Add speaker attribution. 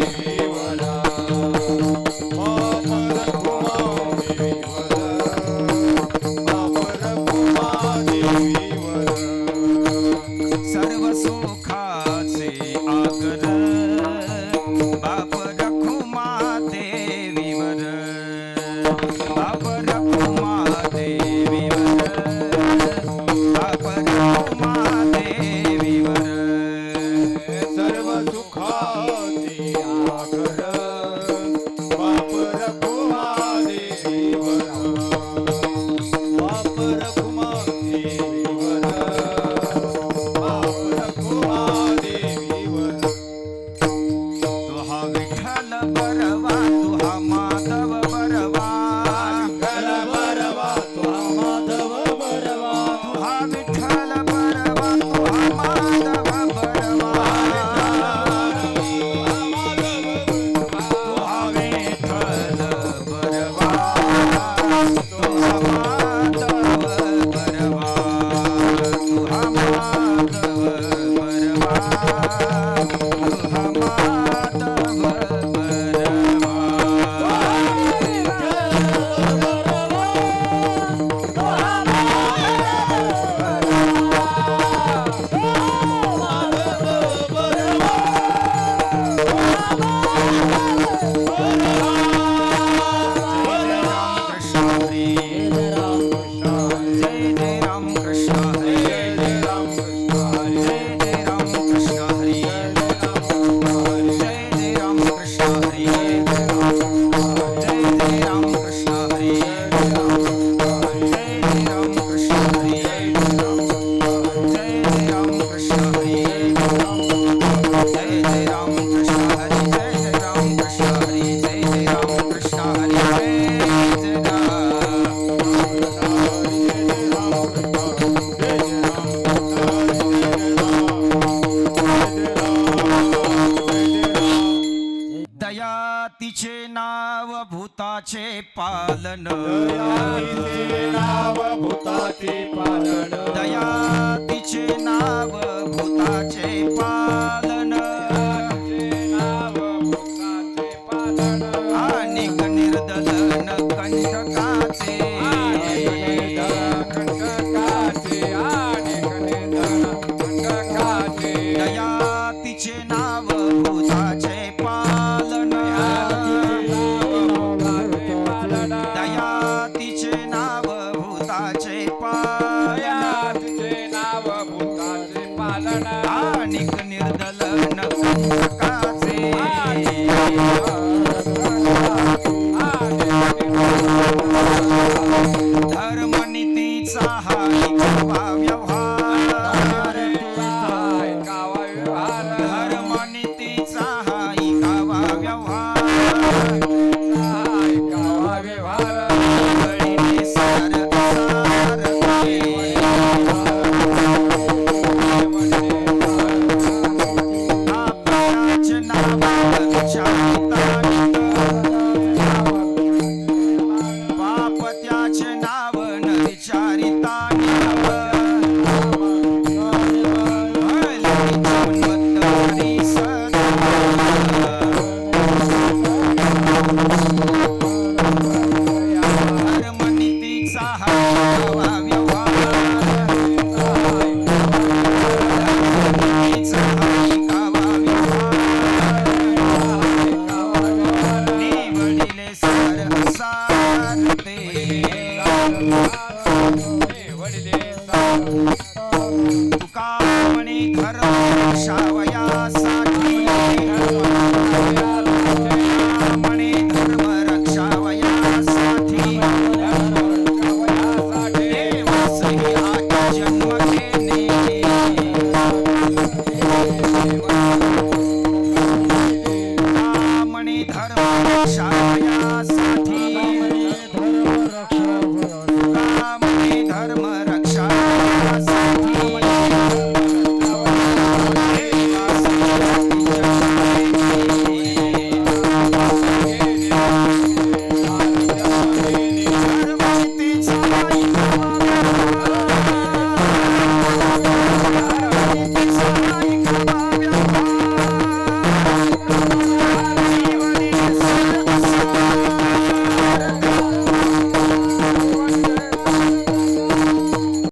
Speaker 1: Amen. तिचे नाव भूताचे पालन.
Speaker 2: नाव भूताचे पालन
Speaker 1: दया तिचे नाव भूताचे पालन. भूताचे पालन. आणि निर्दलन कंटकाचे धर्मनीतीचा हा व्यवहार.